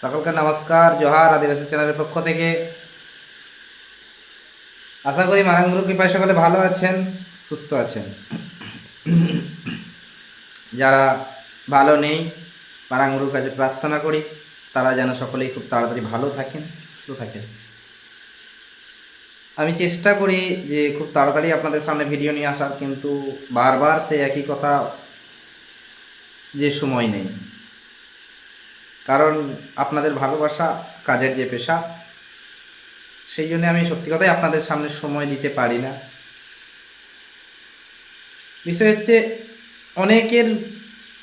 সকলকে নমস্কার, জোহার আদিবাসী চ্যানেলের পক্ষ থেকে। আশা করি মারাঙ্গুরু কৃপায় সকলে ভালো আছেন, সুস্থ আছেন। যারা ভালো নেই মারাঙ্গুরুর কাছে প্রার্থনা করি, তারা যেন সকলেই খুব তাড়াতাড়ি ভালো থাকেন, সুস্থ থাকেন। আমি চেষ্টা করি যে খুব তাড়াতাড়ি আপনাদের সামনে ভিডিও নিয়ে আসার, কিন্তু বারবার সেই একই কথা যে সময় নেই। কারণ আপনাদের ভালোবাসা, কাজের যে পেশা, সেই জন্য আমি সত্যি কথাই আপনাদের সামনে সময় দিতে পারি না। বিষয় হচ্ছে, অনেকের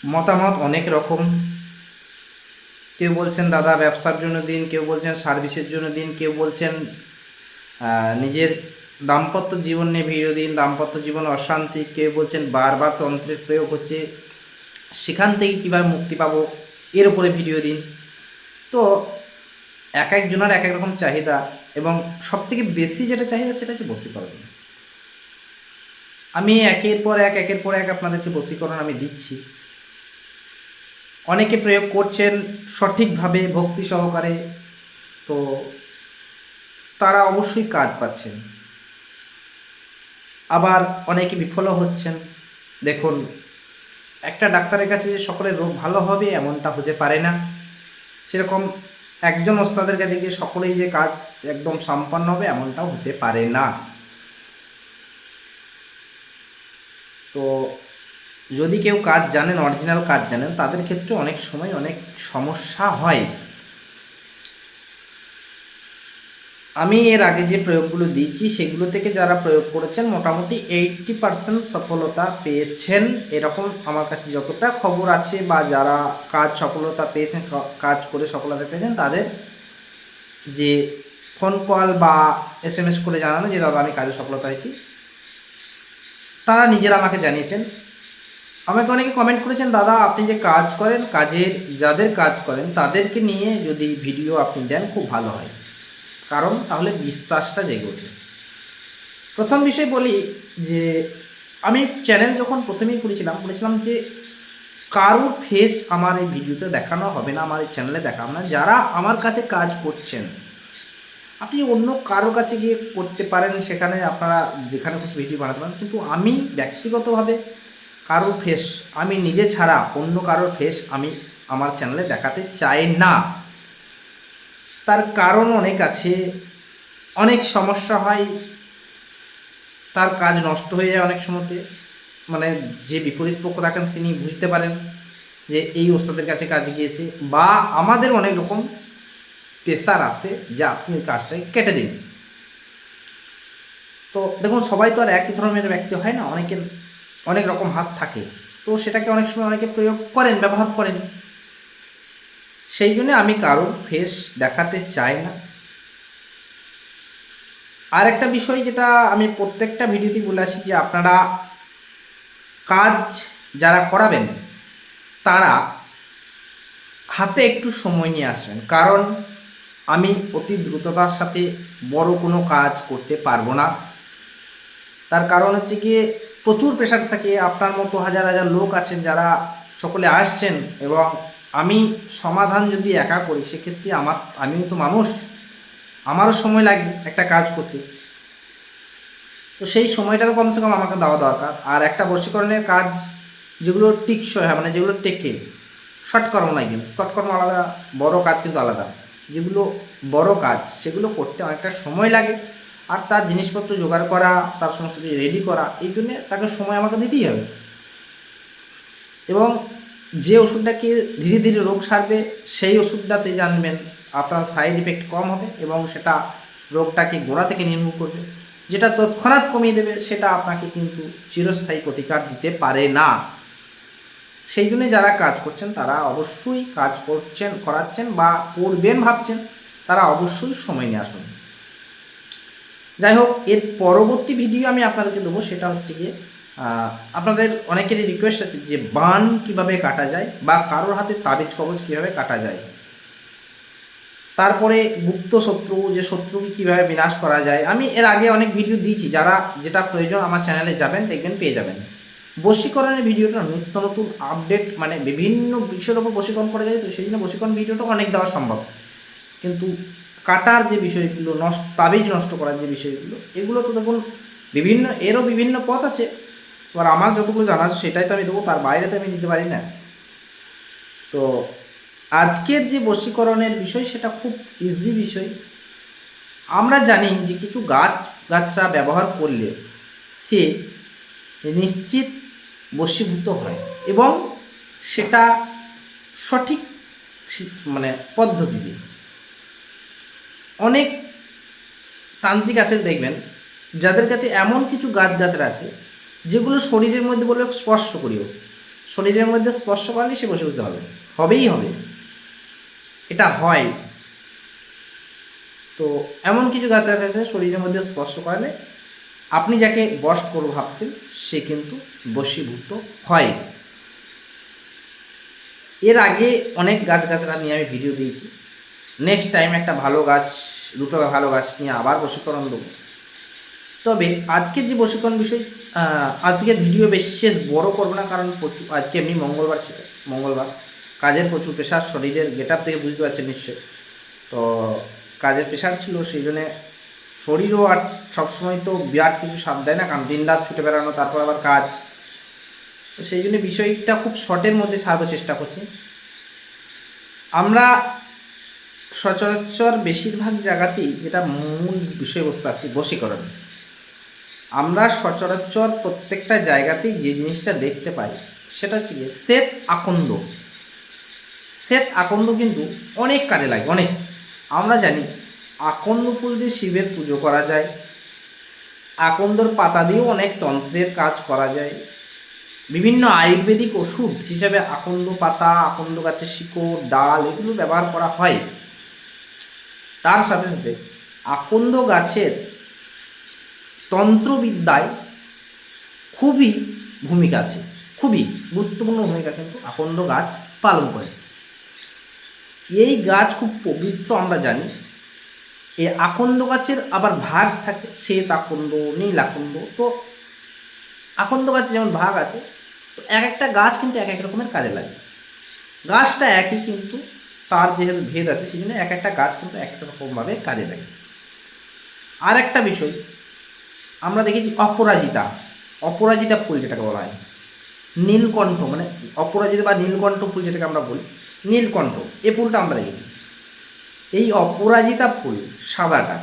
মতামত অনেক রকম। কেউ বলছেন, দাদা, ব্যবসার জন্য দিন। কেউ বলছেন, সার্ভিসের জন্য দিন। কেউ বলছেন নিজের দাম্পত্য জীবন নিয়ে ভিডিও দিন। দাম্পত্য জীবনে অশান্তি। কেউ বলছেন, বারবার তন্ত্রের প্রয়োগ হচ্ছে। সেখান থেকে কীভাবে মুক্তি পাবো? এর উপরে ভিডিও দিন। তো এক একজনের এক এক রকম চাহিদা এবং সবথেকে বেশি যেটা চাহিদা সেটা হচ্ছে বশীকরণ। আমি একের পর এক, একের পর এক আপনাদেরকে বশীকরণ আমি দিচ্ছি। অনেকে প্রয়োগ করছেন সঠিকভাবে, ভক্তি সহকারে, তো তারা অবশ্যই কাজ পাচ্ছেন। আবার অনেকে বিফলও হচ্ছেন। দেখুন একটা ডাক্তারের কাছে যে সকলের রোগ ভালো হবে এমনটা হতে পারে না। সেরকম একজন ওস্তাদের কাছে গিয়ে সকলেই যে কাজ একদম সম্পন্ন হবে এমনটাও হতে পারে না। তো যদি কেউ কাজ জানেন অরিজিনাল কাজ জানেন, তাদের ক্ষেত্রে অনেক সময় অনেক সমস্যা হয়। আমি এর আগে যে প্রয়োগগুলো দিয়েছি, সেগুলো থেকে যারা প্রয়োগ করেছেন, মোটামুটি এইটটি পার্সেন্ট সফলতা পেয়েছেন। এরকম আমার কাছে যতটা খবর আছে বা যারা কাজ সফলতা পেয়েছেন কাজ করে সফলতা পেয়েছেন, তাদের যে ফোন কল বা এস এম এস করে জানানো যে, দাদা, আমি কাজে সফলতা হয়েছি। তারা নিজেরা আমাকে জানিয়েছেন। আমাকে অনেকে কমেন্ট করেছেন, দাদা, আপনি যে কাজ করেন, কাজের, যাদের কাজ করেন, তাদেরকে নিয়ে যদি ভিডিও আপনি দেন, খুব ভালো হয়। কারণ তাহলে বিশ্বাসটা জেগে ওঠে প্রথম বিষয় বলি যে, আমি চ্যানেল যখন প্রথমেই করেছিলাম বলেছিলাম যে, কারোর ফেস আমার এই ভিডিওতে দেখানো হবে না, আমার এই চ্যানেলে দেখাবো না। যারা আমার কাছে কাজ করছেন, আপনি অন্য কারও কাছে গিয়ে করতে পারেন, সেখানে আপনারা যেখানে খুশি ভিডিও বানাতে পারেন। কিন্তু আমি ব্যক্তিগতভাবে কারোর ফেস আমি নিজে ছাড়া অন্য কারোর ফেস আমি আমার চ্যানেলে দেখাতে চাই না। তার কারণ অনেক আছে, অনেক সমস্যা হয়, তার কাজ নষ্ট হয়ে যায় অনেক সময়তে। মানে যে বিপরীত পক্ষ থাকেন তিনি বুঝতে পারেন যে এই ওস্তাদের কাছে কাজ গিয়েছে বা আমাদের অনেক রকম প্রেশার আসে যে আপনি ওই কাজটাকে কেটে দিন। তো দেখুন, সবাই তো আর একই ধরনের ব্যক্তি হয় না, অনেকের অনেক রকম হাত থাকে। তো সেটাকে অনেক সময় অনেকে প্রয়োগ করেন, ব্যবহার করেন। সেই জন্য আমি কারোর ফেস দেখাতে চাই না। আর একটা বিষয় যেটা আমি প্রত্যেকটা ভিডিওতে বলে আসি যে আপনারা কাজ যারা করাবেন, তারা হাতে একটু সময় নিয়ে আসবেন। কারণ আমি অতি দ্রুততার সাথে বড় কোনো কাজ করতে পারব না। তার কারণ হচ্ছে গিয়ে প্রচুর প্রেশার থাকে। আপনার মতো হাজার হাজার লোক আছেন যারা সকলে আসছেন এবং আমি সমাধান যদি একা করি, সেক্ষেত্রে আমার, আমিও তো মানুষ, আমারও সময় লাগবে একটা কাজ করতে। তো সেই সময়টা তো কমসে কম আমাকে দেওয়া দরকার। আর একটা বশীকরণের কাজ যেগুলো টিকসই হয় মানে যেগুলো টেকে শর্ট কর্ম নয় কিন্তু শর্ট কর্ম আলাদা, বড় কাজ কিন্তু আলাদা। যেগুলো বড় কাজ, সেগুলো করতে অনেকটা সময় লাগে। আর তার জিনিসপত্র জোগাড় করা, তার সমস্ত কিছু রেডি করা, এই জন্যে তাকে সময় আমাকে দিতেই হবে। এবং যে ওষুধটাকে ধীরে ধীরে রোগ সারবে, সেই ওষুধটাতে জানবেন আপনার সাইড ইফেক্ট কম হবে এবং সেটা রোগটাকে গোড়া থেকে নির্মূল করবে। যেটা তৎক্ষণাৎ কমিয়ে দেবে, সেটা আপনাকে কিন্তু চিরস্থায়ী প্রতিকার দিতে পারে না। সেই জন্য যারা কাজ করছেন, তারা অবশ্যই কাজ করছেন, করাচ্ছেন বা করবেন ভাবছেন, তারা অবশ্যই সময় নিয়ে আসুন। যাই হোক, এর পরবর্তী ভিডিও আমি আপনাদেরকে দেবো, সেটা হচ্ছে গিয়ে আপনাদের অনেকেরই রিকোয়েস্ট আছে যে বান কীভাবে কাটা যায় বা কারোর হাতে তাবিজ কবজ কীভাবে কাটা যায়। তারপরে গুপ্ত শত্রু, যে শত্রুকে কীভাবে বিনাশ করা যায়। আমি এর আগে অনেক ভিডিও দিয়েছি, যারা যেটা প্রয়োজন আমার চ্যানেলে যাবেন, দেখবেন, পেয়ে যাবেন। বশীকরণের ভিডিওটা নিত্য নতুন আপডেট মানে বিভিন্ন বিষয়ের ওপর বশীকরণ করা যায়, তো সেই জন্য বশীকরণ ভিডিওটা অনেক দেওয়া সম্ভব। কিন্তু কাটার যে বিষয়গুলো, নষ্ট, তাবিজ নষ্ট করার যে বিষয়গুলো, এগুলো তো দেখুন, বিভিন্ন, এরও বিভিন্ন পথ আছে। এবার আমার যতগুলো জানা আছে সেটাই তো আমি দেবো, তার বাইরে তো আমি দিতে পারি না। তো আজকের যে বশীকরণের বিষয় সেটা খুব ইজি বিষয়। আমরা জানি যে কিছু গাছ, গাছরা ব্যবহার করলে সে নিশ্চিত বশীভূত হয় এবং সেটা সঠিক মানে পদ্ধতিতে। অনেক তান্ত্রিক আছে দেখবেন, যাদের কাছে এমন কিছু গাছ, গাছরা আছে যেগুলো শরীরের মধ্যে বলে স্পর্শ করিও। শরীরের মধ্যে স্পর্শ করলে সে বসীভূত হবে। হবেই হবে। এটা হয়। তো এমন কিছু গাছ গাছ আছে শরীরের মধ্যে স্পর্শ করলে আপনি যাকে বশ করব ভাবছেন, সে কিন্তু বশীভূত হয়। এর আগে অনেক গাছ গাছরা নিয়ে আমি ভিডিও দিয়েছি। নেক্সট টাইম একটা ভালো গাছ, দুটো ভালো গাছ নিয়ে আবার বশীকরণ দেবো। তবে আজকের যে বশীকরণ বিষয় আজকের ভিডিও বিশেষ বড় করব না, কারণ প্রচুর, আজকে এমনি মঙ্গলবার ছিল, মঙ্গলবার। কাজের প্রচুর প্রেশার শরীরের গেট আপ থেকে বুঝতে পারছেন নিশ্চয়ই। তো কাজের প্রেশার ছিল, সেই জন্যে শরীরও আর সবসময় তো বিরাট কিছু সাথ দেয় না, কারণ দিন রাত ছুটে বেড়ানো, তারপর আবার কাজ। তো সেই জন্য বিষয়টা খুব শর্টের মধ্যে সারবার চেষ্টা করছি। আমরা সচরাচর বেশিরভাগ জায়গাতেই যেটা মূল বিষয়বস্তু আছে, বশীকরণ। আমরা সচরাচর প্রত্যেকটা জায়গাতেই যে জিনিসটা দেখতে পাই, সেটা হচ্ছে গিয়ে শ্বেত আকন্দ। শ্বেত আকন্দ কিন্তু অনেক কাজে লাগে, অনেক। আমরা জানি, আকন্দ ফুল দিয়ে শিবের পুজো করা যায়। আকন্দর পাতা দিয়েও অনেক তন্ত্রের কাজ করা যায়। বিভিন্ন আয়ুর্বেদিক ওষুধ হিসাবে আকন্দ পাতা, আকন্দ গাছের শিকড়, ডাল এগুলো ব্যবহার করা হয়। তার সাথে সাথে আকন্দ গাছের তন্ত্রবিদ্যায় খুবই ভূমিকা আছে, খুবই গুরুত্বপূর্ণ ভূমিকা কিন্তু আকন্দ গাছ পালন করে। এই গাছ খুব পবিত্র আমরা জানি এই আকন্দ গাছের আবার ভাগ থাকে, শ্বেত আকন্দ, নীল আকন্দ, তো আকন্দ গাছে যেমন ভাগ আছে, তো এক একটা গাছ কিন্তু এক এক রকমের কাজে লাগে। গাছটা একই কিন্তু তার যেহেতু ভেদ আছে, সেই জন্য এক একটা গাছ কিন্তু এক এক রকমভাবে কাজে লাগে। আর একটা বিষয় আমরা দেখেছি অপরাজিতা অপরাজিতা ফুল যেটাকে বলা হয়। নীলকণ্ঠ মানে অপরাজিতা বা নীলকণ্ঠ ফুল যেটাকে আমরা বলি, নীলকণ্ঠ, এ ফুলটা আমরা দেখেছি। এই অপরাজিতা ফুল সাদাটা,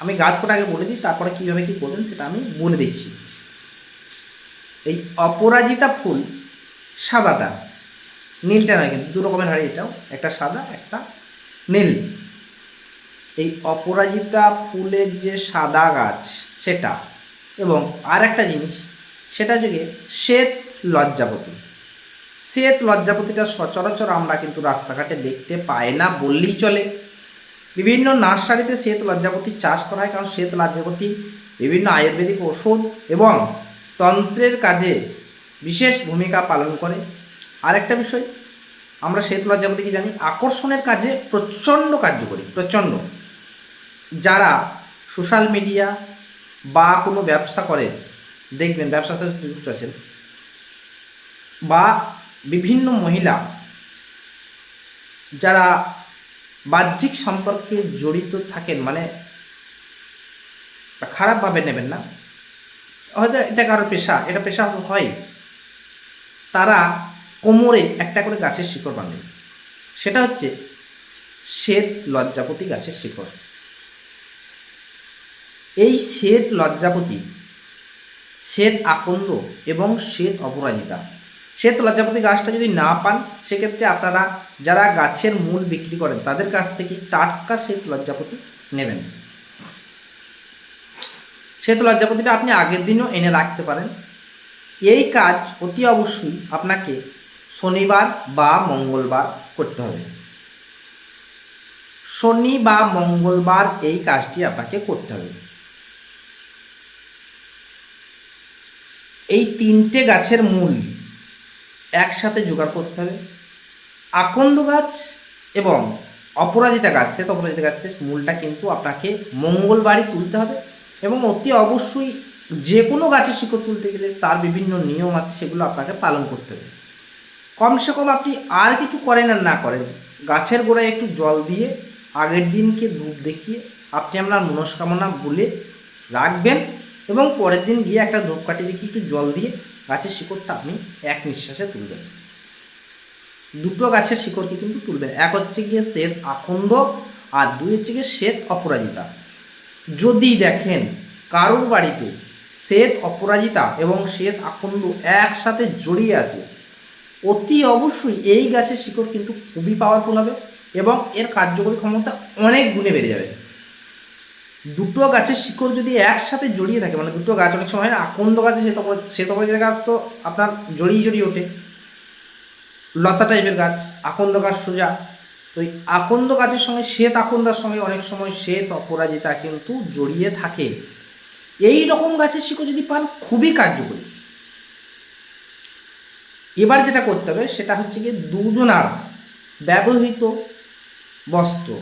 আমি গাছ কটা আগে বলে দিই, তারপরে কীভাবে কী করবেন সেটা আমি বলে দিচ্ছি। এই অপরাজিতা ফুল সাদাটা, নীলটা নয় কিন্তু দু রকমের হয় এটাও, একটা সাদা, একটা নীল। এই অপরাজিতা ফুলের যে সাদা গাছ, সেটা। এবং আর একটা জিনিস, সেটা যুগে শ্বেত লজ্জাপতি। শ্বেত লজ্জাপতিটা সচরাচর আমরা কিন্তু রাস্তাঘাটে দেখতে পাই না বললেই চলে। বিভিন্ন নার্সারিতে শ্বেত লজ্জাপতি চাষ করা হয়, কারণ শ্বেত লজ্জাপতি বিভিন্ন আয়ুর্বেদিক ওষুধ এবং তন্ত্রের কাজে বিশেষ ভূমিকা পালন করে। আরেকটা বিষয়, আমরা শ্বেত লজ্জাপতিকে জানি? আকর্ষণের কাজে প্রচণ্ড কার্যকরী, প্রচণ্ড। যারা সোশ্যাল মিডিয়া বা কোনো ব্যবসা করে, দেখবেন ব্যবসার সাথে যুক্ত আছেন বা বিভিন্ন মহিলা যারা বাহ্যিক সম্পর্কে জড়িত থাকেন মানে খারাপভাবে নেবেন না। হয়তো এটা কারোর পেশা, এটা পেশা হয়। তারা কোমরে একটা করে গাছের শিকড় বাঁধে। সেটা হচ্ছে শ্বেত লজ্জাপতি গাছের শিকড়। এই শ্বেত লজ্জাপতি, শ্বেত আকন্দ এবং শ্বেত অপরাজিতা। শ্বেত লজ্জাপতি গাছটা যদি না পান, সেক্ষেত্রে আপনারা যারা গাছের মূল বিক্রি করেন, তাদের কাছ থেকে টাটকা শ্বেত লজ্জাপতি নেবেন। শ্বেত লজ্জাপতিটা আপনি আগের দিনও এনে রাখতে পারেন। এই কাজ অতি অবশ্যই আপনাকে শনিবার বা মঙ্গলবার করতে হবে। শনি বা মঙ্গলবার এই কাজটি আপনাকে করতে হবে। এই তিনটে গাছের মূল একসাথে জোগাড় করতে হবে। আকন্দ গাছ এবং অপরাজিতা গাছ, শ্বেত অপরাজিতা গাছের মূলটা কিন্তু আপনাকে মঙ্গলবারই তুলতে হবে এবং অতি অবশ্যই যে কোনো গাছের শিকড় তুলতে গেলে তার বিভিন্ন নিয়ম আছে, সেগুলো আপনাকে পালন করতে হবে। কমসে কম আপনি আর কিছু করেন আর না করেন, গাছের গোড়ায় একটু জল দিয়ে আগের দিনকে ধূপ দেখিয়ে আপনি আপনার মনস্কামনা বলে রাখবেন। এবং পরের দিন গিয়ে একটা ধূপকাঠি দেখি, একটু জল দিয়ে গাছের শিকড়টা আপনি এক নিঃশ্বাসে তুলবেন। দুটো গাছের শিকড়কে কিন্তু তুলবেন। এক হচ্ছে গিয়ে শ্বেত আকন্দ আর দুই হচ্ছে গিয়ে শ্বেত অপরাজিতা। যদি দেখেন কারোর বাড়িতে শ্বেত অপরাজিতা এবং শ্বেত আকন্দ একসাথে জড়িয়ে আছে, অতি অবশ্যই এই গাছের শিকড় কিন্তু খুবই পাওয়ারফুল হবে এবং এর কার্যকরী ক্ষমতা অনেক গুণে বেড়ে যাবে। দুটো গাছের শিকড় যদি একসাথে জড়িয়ে থাকে মানে দুটো গাছ, অনেক সময় না আকন্দ গাছে শ্বেত অপরা- শ্বেত অপরাজিতা গাছ তো আপনার জড়িয়ে জড়িয়ে ওঠে। লতা টাইপের গাছ, আকন্দ গাছ সোজা। তো এই আকন্দ গাছের সঙ্গে শ্বেত আকন্দার সঙ্গে অনেক সময় শ্বেত অপরাজিতা কিন্তু জড়িয়ে থাকে। এই রকম গাছের শিকড় যদি পান, খুবই কার্যকরী। এবার যেটা করতে হবে, সেটা হচ্ছে গিয়ে দুজনার ব্যবহৃত বস্ত্র।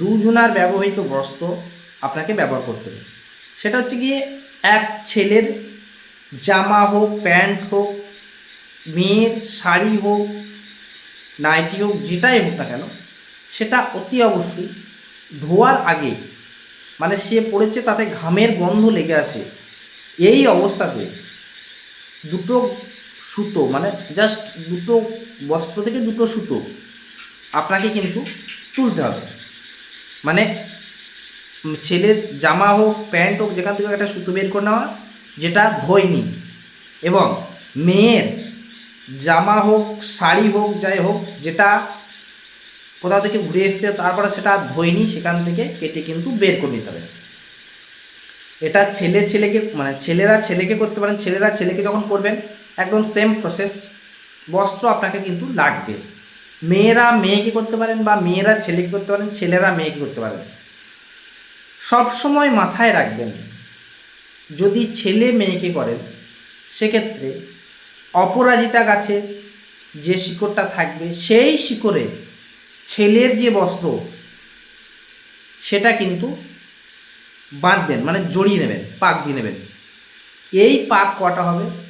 দুজনার ব্যবহৃত বস্ত্র আপনাকে ব্যবহার করতে হবে। সেটা হচ্ছে গিয়ে এক ছেলের জামা হোক, প্যান্ট হোক, মেয়ের শাড়ি হোক, নাইটি হোক, যেটাই হোক না কেন, সেটা অতি অবশ্যই ধোয়ার আগে মানে সে পড়েছে তাতে ঘামের গন্ধ লেগে আসে, এই অবস্থাতে দুটো সুতো মানে জাস্ট দুটো বস্ত্র থেকে দুটো সুতো আপনাকে কিন্তু তুলতে হবে। মানে ছেলের জামা হোক, প্যান্ট হোক, যেখান থেকে একটা সুতো বের করে নেওয়া, যেটা ধোয়নি। এবং মেয়ের জামা হোক, শাড়ি হোক, যাই হোক, যেটা কোথাও থেকে ঘুরে এসছে, তারপরে সেটা ধোয়নি, সেখান থেকে কেটে কিন্তু বের করে নিতে হবে। এটা ছেলে ছেলেকে মানে ছেলেরা ছেলেকে করতে পারেন, ছেলেরা ছেলেকে যখন করবেন, একদম সেম প্রসেস বস্ত্র আপনাকে কিন্তু লাগবে। মেয়েরা মেয়েকে করতে পারেন বা মেয়েরা ছেলেকে করতে পারেন? ছেলেরা মেয়েকে করতে পারেন? সব সময় মাথায় রাখবেন, যদি ছেলে মেয়েকে করেন, সেক্ষেত্রে অপরাজিতা গাছে যে শিকড়টা থাকবে, সেই শিকড়ে ছেলের যে বস্ত্র, সেটা কিন্তু বাঁধবেন মানে জড়িয়ে নেবেন, পাক দিয়ে নেবেন। এই পাক কটা হবে?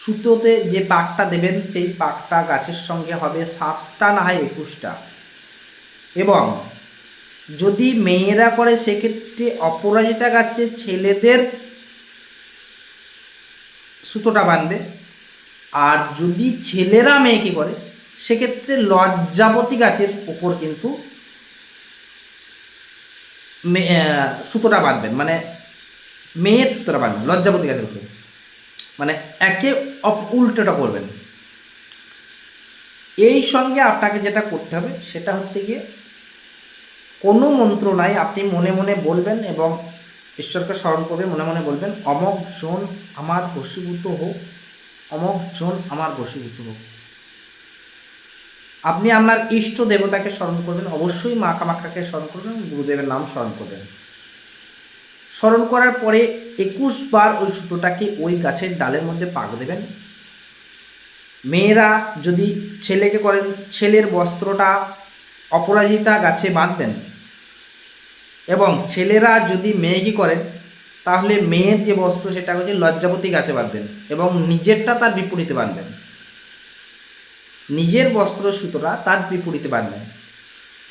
সুতোতে যে পাকটা দেবেন, সেই পাকটা গাছের সঙ্গে হবে সাতটা না হয় একুশটা। এবং যদি মেয়েরা করে, সেক্ষেত্রে অপরাজিতা গাছে ছেলেদের সুতোটা বাঁধবে। আর যদি ছেলেরা মেয়েকে করে, সেক্ষেত্রে লজ্জাবতী গাছের উপর কিন্তু সুতোটা বাঁধবেন। মানে মেয়ের সুতোটা বাঁধবেন, লজ্জাবতী গাছের উপরে। মানে একে অপ- উল্টোটা করবেন। এই সঙ্গে আপনাকে যেটা করতে হবে, সেটা হচ্ছে গিয়ে কোনো মন্ত্র নাই, আপনি মনে মনে বলবেন এবং ঈশ্বরকে স্মরণ করবে মনে মনে বলবেন অমক জন আমার বশীভূত হোক অমক জন আমার বশীভূত হোক। আপনি আপনার ইষ্ট দেবতাকে স্মরণ করবেন, অবশ্যই মা কামাখ্যাকে স্মরণ করবেন, গুরুদেবের নাম স্মরণ করবেন। স্মরণ করার পরে একুশ বার ওই সুতোটাকে ওই গাছের ডালের মধ্যে পাক দেবেন। মেয়েরা যদি ছেলেকে করেন, ছেলের বস্ত্রটা অপরাজিতা গাছে বাঁধবেন এবং ছেলেরা যদি মেয়েকে করেন, তাহলে মেয়ের যে বস্ত্র সেটা হচ্ছে লজ্জাপতি গাছে বাঁধবেন এবং নিজেরটা তার বিপরীতে বাঁধবেন। নিজের বস্ত্র সুতোটা তার বিপরীতে বাঁধবেন।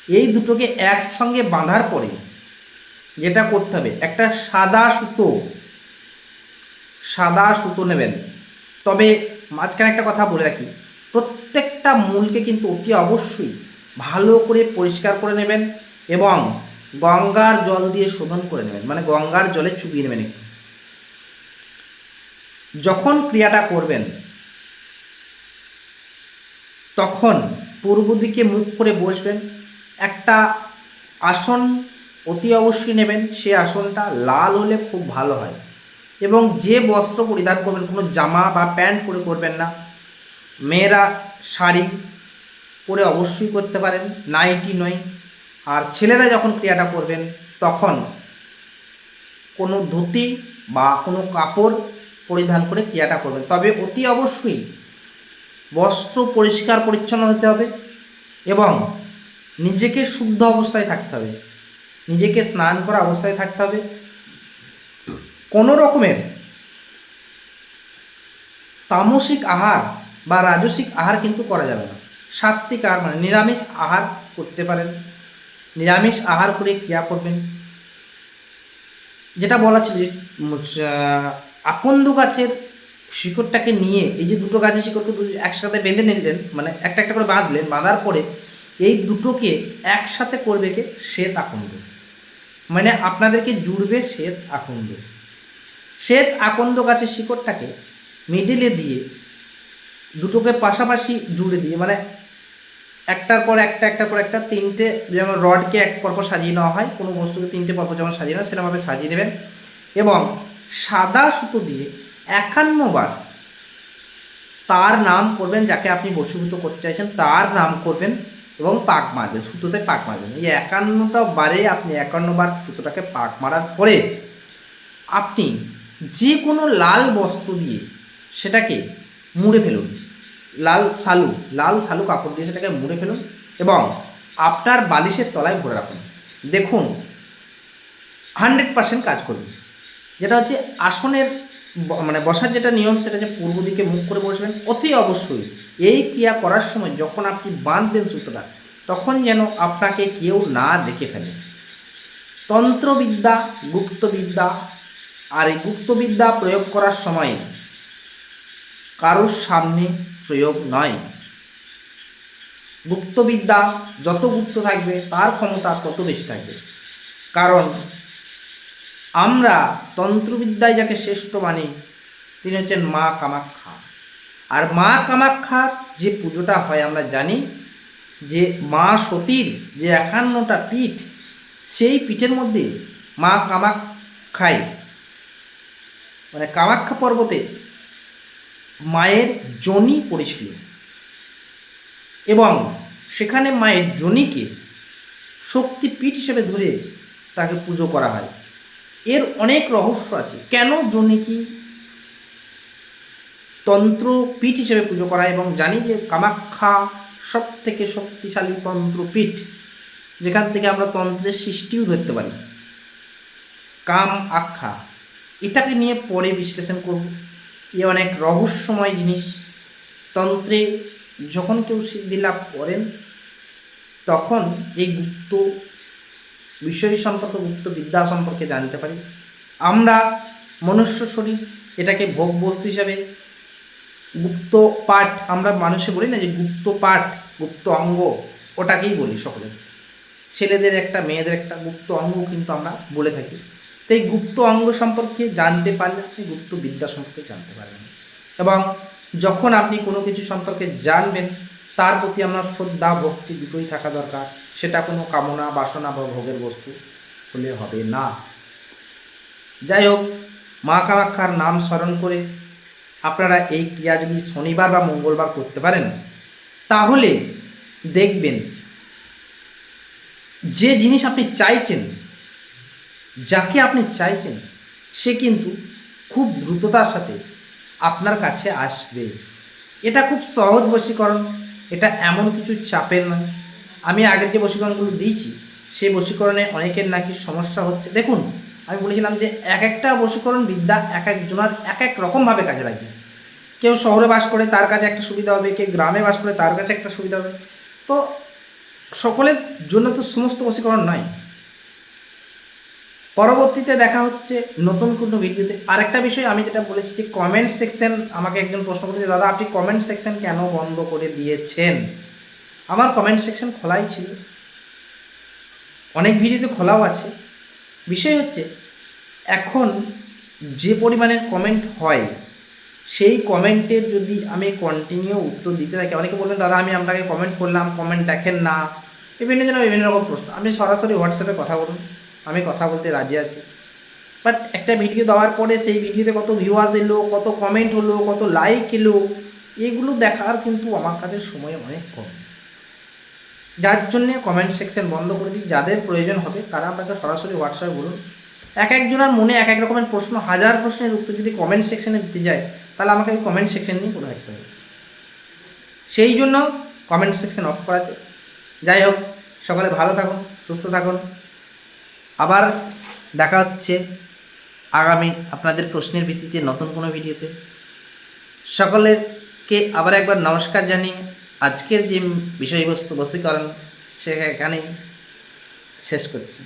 এই দুটোকে একসঙ্গে বাঁধার পরে যেটা করতে হবে, একটা সাদা সুতো সাদা সুতো নেবেন। তবে মাঝখানে একটা কথা বলে রাখি, প্রত্যেকটা মূলকে কিন্তু অতি অবশ্যই ভালো করে পরিষ্কার করে নেবেন এবং গঙ্গার জল দিয়ে শোধন করে নেবেন মানে গঙ্গার জলে চুপিয়ে নেবেন একটু। যখন ক্রিয়াটা করবেন, তখন পূর্ব দিকে মুখ করে বসবেন, একটা আসন অতি অবশ্যই নেবেন। সে আসনটা লাল হলে খুব ভালো হয়। এবং যে বস্ত্র পরিধান করবেন, কোনো জামা বা প্যান্ট পরে করবেন না। মেয়েরা শাড়ি পরে অবশ্যই করতে পারেন, নাইটি নয়। আর ছেলেরা যখন ক্রিয়াটা করবেন, তখন কোনো ধুতি বা কোনো কাপড় পরিধান করে ক্রিয়াটা করবেন। তবে অতি অবশ্যই বস্ত্র পরিষ্কার পরিচ্ছন্ন হতে হবে এবং নিজেকে শুদ্ধ অবস্থায় থাকতে হবে। নিজেকে স্নান করা অবস্থায় থাকতে হবে। কোনো রকমের তামসিক আহার বা রাজসিক আহার কিন্তু করা যাবে না। সাত্বিক আহার মানে নিরামিষ আহার করতে পারেন। নিরামিষ আহার করে ক্রিয়া করবেন। যেটা বলা ছিল আকন্দ গাছের শিকড়টাকে নিয়ে এই যে দুটো গাছের শিকড়কে একসাথে বেঁধে নিলেন মানে একটা একটা করে বাঁধলেন, বাঁধার পরে এই দুটোকে একসাথে করবে কে? শ্বেত আকন্দ। মানে আপনাদেরকে জুড়বে শ্বেত আকন্দ। শ্বেত আকন্দ গাছের শিকড়টাকে মিডিলে দিয়ে দুটোকে পাশাপাশি জুড়ে দিয়ে মানে একটার পর একটা, একটার পর একটা, তিনটে যেমন রডকে এক পরপর সাজিয়ে নেওয়া হয়, কোনো বস্তুকে তিনটে পরপর যেমন সাজিয়ে নেওয়া সেরকমভাবে সাজিয়ে দেবেন। এবং সাদা সুতো দিয়ে একান্নবার তার নাম করবেন, যাকে আপনি বশীভূত করতে চাইছেন, তার নাম করবেন এবং পাক মারবেন সুতোতে পাক মারবেন। এই একান্নটা বারে আপনি একান্ন বার সুতোটাকে পাক মারার পরে আপনি যে কোনো লাল বস্ত্র দিয়ে সেটাকে মুড়ে ফেলুন। লাল সালু লাল সালু কাপড় দিয়ে সেটাকে মুড়ে ফেলুন এবং আপনার বালিশের তলায় ভরে রাখুন। দেখুন হান্ড্রেড পার্সেন্ট কাজ করবে। যেটা হচ্ছে আসনের মানে বসার যেটা নিয়ম, সেটা যে পূর্ব দিকে মুখ করে বসবেন, অতি অবশ্যই। এই ক্রিয়া করার সময় যখন আপনি বাঁধবেন সুতোটা, তখন যেন আপনাকে কেউ না দেখে ফেলে। তন্ত্রবিদ্যা, গুপ্তবিদ্যা, আর এই গুপ্তবিদ্যা প্রয়োগ করার সময় কারোর সামনে প্রয়োগ নয়। গুপ্তবিদ্যা যত গুপ্ত থাকবে, তার ক্ষমতা তত বেশি থাকবে। কারণ আমরা তন্ত্রবিদ্যায় যাকে শ্রেষ্ঠ মানি, তিনি হচ্ছেন মা কামাখ্যা। আর মা কামাখ্যার যে পুজোটা হয়, আমরা জানি যে মা সতীর যে একান্নটা পীঠ, সেই পীঠের মধ্যে মা কামাখ্যায় মানে কামাখ্যা পর্বতে মায়ের জনি পড়েছিল। এবং সেখানে মায়ের জনিকে শক্তিপীঠ হিসেবে ধরে তাকে পুজো করা হয়। এর অনেক রহস্য আছে। কেন জনিকি তন্ত্রপীঠ হিসেবে পুজো করা এবং জানি যে কামাখ্যা সব থেকে শক্তিশালী তন্ত্রপীঠ যেখান থেকে আমরা তন্ত্রের সৃষ্টিও ধরতে পারি। কাম আখ্যা, এটাকে নিয়ে পরে বিশ্লেষণ করব। এ অনেক রহস্যময় জিনিস। তন্ত্রে যখন কেউ সিদ্ধি লাভ করেন, তখন এই গুপ্ত বিষয় সম্পর্কে, গুপ্ত বিদ্যা সম্পর্কে জানতে পারি। আমরা মনুষ্য শরীর, এটাকে ভোগ বস্তু হিসাবে গুপ্ত পাঠ, আমরা মানুষে বলি না যে গুপ্ত পাঠ, গুপ্ত অঙ্গ, ওটাকেই বলি সকলে। ছেলেদের একটা, মেয়েদের একটা গুপ্ত অঙ্গ কিন্তু আমরা বলে থাকি। তো এই গুপ্ত অঙ্গ সম্পর্কে জানতে পারলে আপনি গুপ্ত বিদ্যা সম্পর্কে জানতে পারবেন। এবং যখন আপনি কোনো কিছু সম্পর্কে জানবেন তার প্রতি আপনার শ্রদ্ধা, ভক্তি দুটোই থাকা দরকার। সেটা কোনো কামনা, বাসনা বা ভোগের বস্তু হলে হবে না। যাই হোক, মা কামাক্ষার নাম স্মরণ করে আপনারা এই ক্রিয়া যদি শনিবার বা মঙ্গলবার করতে পারেন, তাহলে দেখবেন যে জিনিস আপনি চাইছেন, যাকে আপনি চাইছেন, সে কিন্তু খুব দ্রুততার সাথে আপনার কাছে আসবে। এটা খুব সহজ বশীকরণ। এটা এমন কিছু চাপের না আমি আগের যে বশীকরণগুলো দিয়েছি, সেই বশীকরণে অনেকের নাকি সমস্যা হচ্ছে। দেখুন, আমি বলেছিলাম যে এক একটা বশীকরণ বিদ্যা এক একজনার এক এক রকমভাবে কাজে লাগবে। কেউ শহরে বাস করে, তার কাছে একটা সুবিধা হবে। কেউ গ্রামে বাস করে, তার কাছে একটা সুবিধা হবে। তো সকলের জন্য তো সমস্ত বশীকরণ নয়। পরবর্তীতে দেখা হচ্ছে নতুন কোনো ভিডিওতে। আরেকটা বিষয় আমি যেটা বলেছি যে কমেন্ট সেকশন আমাকে একজন প্রশ্ন করেছে, দাদা, আপনি কমেন্ট সেকশন কেন বন্ধ করে দিয়েছেন? আমার কমেন্ট সেকশন খোলাই ছিল। অনেক ভিডিওতে খোলাও আছে। বিষয় হচ্ছে, এখন যে পরিমাণের কমেন্ট হয়, সেই কমেন্টের যদি আমি কন্টিনিউ উত্তর দিতে থাকি, অনেকে বলবেন, দাদা, আমি আপনাকে কমেন্ট করলাম কমেন্ট দেখেন না। বিভিন্ন জন বিভিন্ন রকম প্রশ্ন। আপনি সরাসরি হোয়াটসঅ্যাপে কথা বলুন। আমি কথা বলতে রাজি আছি। বাট একটা ভিডিও দেওয়ার পরে সেই ভিডিওতে কত ভিউয়ার্স এলো, কত কমেন্ট হলো, কত লাইক এলো, এগুলো দেখার কিন্তু আমার কাছে সময় অনেক কম। যার জন্যে কমেন্ট সেকশন বন্ধ করে দিই, যাদের প্রয়োজন হবে তারা আমাকে সরাসরি হোয়াটসঅ্যাপ বলুন। এক একজনের মনে এক এক রকমের প্রশ্ন, হাজার প্রশ্নের উত্তর যদি কমেন্ট সেকশনে দিতে যায়, তাহলে আমাকে ওই কমেন্ট সেকশন নিয়ে পড়ে থাকতে হবে। সেই জন্য কমেন্ট সেকশন অফ করা আছে। যাই হোক, সকলে ভালো থাকুন, সুস্থ থাকুন। আবার দেখা হচ্ছে আগামী আপনাদের প্রশ্নের ভিত্তিতে নতুন কোনো ভিডিওতে। সকলেরকে আবার একবার নমস্কার জানিয়ে আজকের যে বিষয়বস্তু বসীকরণ সেখানে শেষ করছি।